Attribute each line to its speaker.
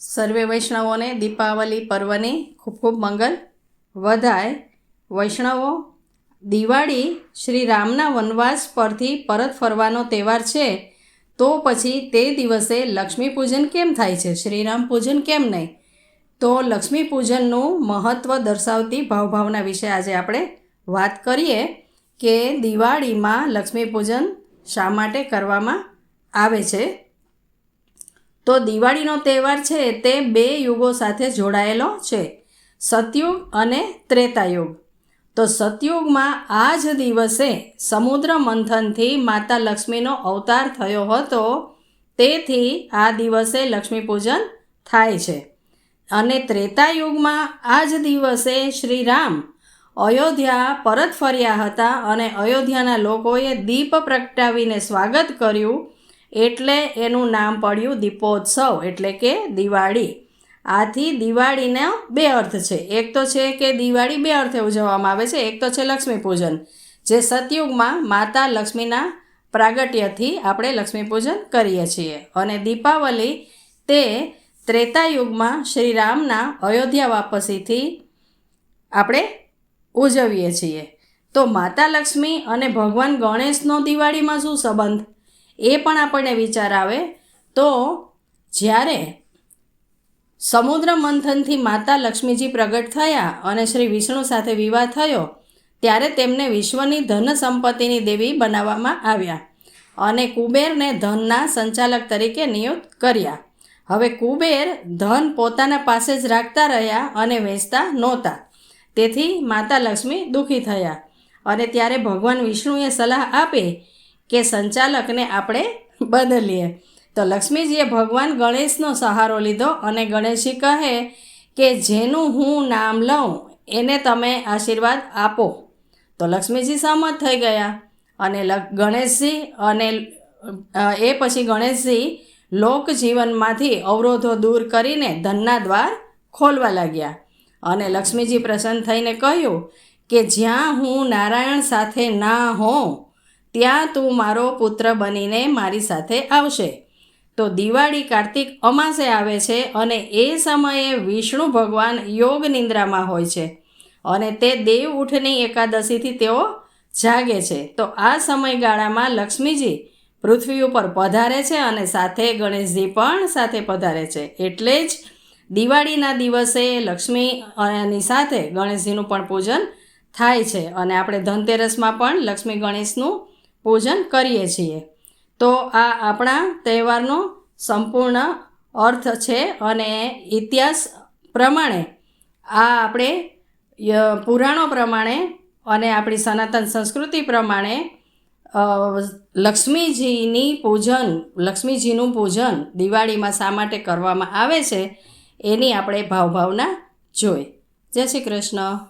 Speaker 1: સર્વે વૈષ્ણવોને દીપાવલી પર્વની ખૂબ ખૂબ મંગલ. વધાય વૈષ્ણવો, દિવાળી શ્રી રામના વનવાસ પરથી પરત ફરવાનો તહેવાર છે, તો પછી તે દિવસે લક્ષ્મી પૂજન કેમ થાય છે? શ્રીરામ પૂજન કેમ નહીં? તો લક્ષ્મી પૂજનનું મહત્ત્વ દર્શાવતી ભાવભાવના વિશે આજે આપણે વાત કરીએ કે દિવાળીમાં લક્ષ્મી પૂજન શા માટે કરવામાં આવે છે? તો દિવાળીનો તહેવાર છે તે બે યુગો સાથે જોડાયેલો છે. સતયુગ અને ત્રેતાયુગ. તો સતયુગમાં આ જ દિવસે સમુદ્ર મંથનથી માતા લક્ષ્મીનો અવતાર થયો હતો. તેથી આ દિવસે લક્ષ્મી પૂજન થાય છે. અને ત્રેતાયુગમાં આ જ દિવસે શ્રી રામ અયોધ્યા પરત ફર્યા હતા અને અયોધ્યાના લોકોએ દીપ પ્રગટાવીને સ્વાગત કર્યું. એટલે એનું નામ પડ્યું દીપોત્સવ, એટલે કે દિવાળી. આથી દિવાળીનો બે અર્થ છે. એક તો છે કે દિવાળી બે અર્થે ઉજવવામાં આવે છે. એક તો છે લક્ષ્મી પૂજન, જે સતયુગમાં માતા લક્ષ્મીના પ્રાગટ્યથી આપણે લક્ષ્મી પૂજન કરીએ છીએ. અને દીપાવલી તે ત્રેતાયુગમાં શ્રીરામના અયોધ્યા વાપસીથી આપણે ઉજવીએ છીએ. તો માતા લક્ષ્મી અને ભગવાન ગણેશનો દિવાળીમાં શું સંબંધ? એ પણ આપણને વિચાર આવે, તો જ્યારે સમુદ્ર મંથનથી માતા લક્ષ્મીજી પ્રગટ થયા અને શ્રી વિષ્ણુ સાથે વિવાહ થયો, ત્યારે તેમને વિશ્વની ધન સંપત્તિની દેવી બનાવવામાં આવ્યા અને કુબેરને ધનના સંચાલક તરીકે નિયુક્ત કર્યા. હવે કુબેર ધન પોતાના પાસે જ રાખતા રહ્યા અને વેચતા નહોતા. તેથી માતા લક્ષ્મી દુઃખી થયા અને ત્યારે ભગવાન વિષ્ણુએ સલાહ આપી કે સંચાલકને આપણે બદલીએ. તો લક્ષ્મીજીએ ભગવાન ગણેશનો સહારો લીધો અને ગણેશજી કહે કે જેનું હું નામ લઉં, એને તમે આશીર્વાદ આપો. તો લક્ષ્મીજી સહમત થઈ ગયા અને ગણેશજી અને એ પછી ગણેશજી લોકજીવનમાંથી અવરોધો દૂર કરીને ધનના દ્વાર ખોલવા લાગ્યા. અને લક્ષ્મીજી પ્રસન્ન થઈને કહ્યું કે જ્યાં હું નારાયણ સાથે ના હોઉં ત્યાં તું મારો પુત્ર બનીને મારી સાથે આવશે. તો દિવાળી કાર્તિક અમાસે આવે છે અને એ સમયે વિષ્ણુ ભગવાન યોગ નિંદ્રામાં હોય છે અને તે દેવ ઉઠની એકાદશીથી તેઓ જાગે છે. તો આ સમયગાળામાં લક્ષ્મીજી પૃથ્વી ઉપર પધારે છે અને સાથે ગણેશજી પણ સાથે પધારે છે. એટલે જ દિવાળીના દિવસે લક્ષ્મીની સાથે ગણેશજીનું પણ પૂજન થાય છે. અને આપણે ધનતેરસમાં પણ લક્ષ્મી ગણેશનું પૂજન કરીએ છીએ. તો આ આપણા તહેવારનો સંપૂર્ણ અર્થ છે અને ઇતિહાસ પ્રમાણે, આ આપણે પુરાણો પ્રમાણે અને આપણી સનાતન સંસ્કૃતિ પ્રમાણે લક્ષ્મીજીની પૂજન, લક્ષ્મીજીનું પૂજન દિવાળીમાં શા માટે કરવામાં આવે છે, એની આપણે ભાવભાવના જોઈ. જય શ્રી કૃષ્ણ.